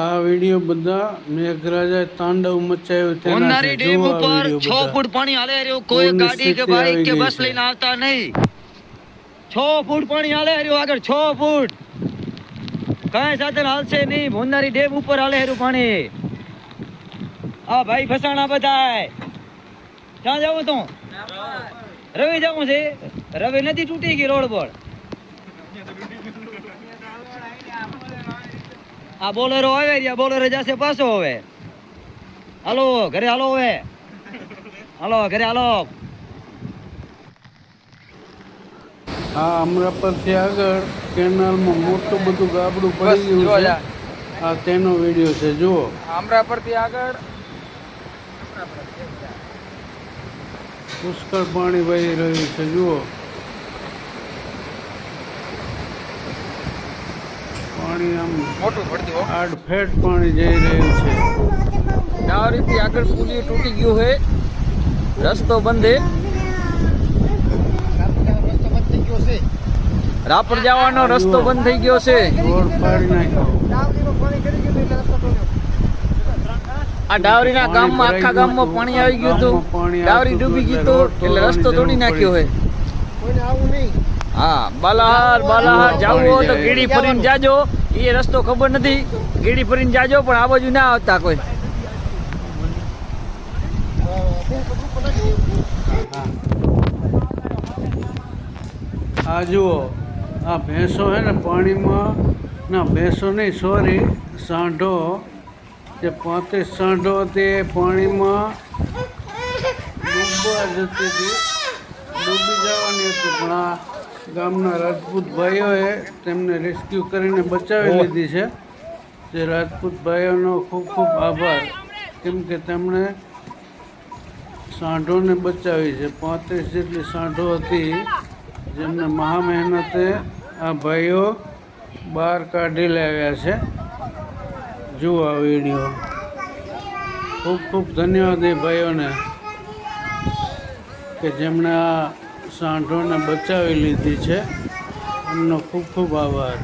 આ વિડિયો બધા મેઘરાજા તાંડવ મચાવ્યો તેના. ડેમ ઉપર વીડિયો છ ફૂટ પાણી હાલે રહ્યો કોઈ ગાડી કે બાઈક કે બસ લઈને આવતા નહીં. 6 ફૂટ પાણી હાલે રહ્યો આગળ છ ફૂટ. કઈ સાધન હાલશે નહીં હોનારી ડેમ ઉપર હાલે રહ્યું પાણી. આ ભાઈ ફસાણા બધાય. ક્યાં જવું તું? રવિ જવું છે? રવિ નથી તૂટી ગઈ રોડ પર. આ બોલેરો આવે રહ્યા બોલેરો જશે પાછો હવે. હાલો ઘરે હાલો હવે. હાલો ઘરે હાલો. આ પરથી આગળ કેનાલમાં મોટું બધું ગાબડું પડી ગયું છે. આ તેનો વીડિયો છે જુઓ. આમરા પરથી આગળ. પુષ્કળ પાણી વહી રહ્યું છે જુઓ. પાણી આમ મોટું પડતું હો. આડ ફેટ પાણી જઈ રહ્યું છે. ડાવરીથી આગળ પુલિયું તૂટી ગયું છે. રસ્તો બંધ છે. રાપર જવાનો રસ્તો બંધ થઈ ગયો છે. આ ડાવરીના ગામમાં આખા ગામમાં પાણી આવી ગયું હતું. ડાવરી ડૂબી ગયું તો હતું એટલે રસ્તો તોડી નાખ્યો છે. હા બાલાહાર બાલાહાર જાવું તો કીડી ફરીને જાજો. એ રસ્તો ખબર નથી. ગીડી ફરીને જાજો, પણ આ બાજુ ના આવતા કોઈ. આ જુઓ, આ ભેંસો હે ને પાણીમાં, ના, ભેંસો નહીં સોરી સાંઢો. જે પાંત્રીસ સાંઢો તે પાણીમાં ડૂબવા જતી હતી. ડૂબી જવાની હતી, પણ આ ગામના રાજપૂત ભાઈઓએ તેમને રેસ્ક્યુ કરીને બચાવી લીધી છે. જે રાજપૂત ભાઈઓનો ખૂબ ખૂબ આભાર. કેમ કે તેમણે સાંઢોને બચાવી છે. પાંત્રીસ જેટલી સાંઢો હતી. જેમને મહા મહેનતે આ ભાઈઓ બહાર કાઢી લાવ્યા છે. જુઓ આ વીડિયો. ખૂબ ખૂબ ધન્યવાદ એ ભાઈઓને કે જેમણે આ સાંઢોને બચાવી લીધી છે. એમનો ખૂબ ખૂબ આભાર.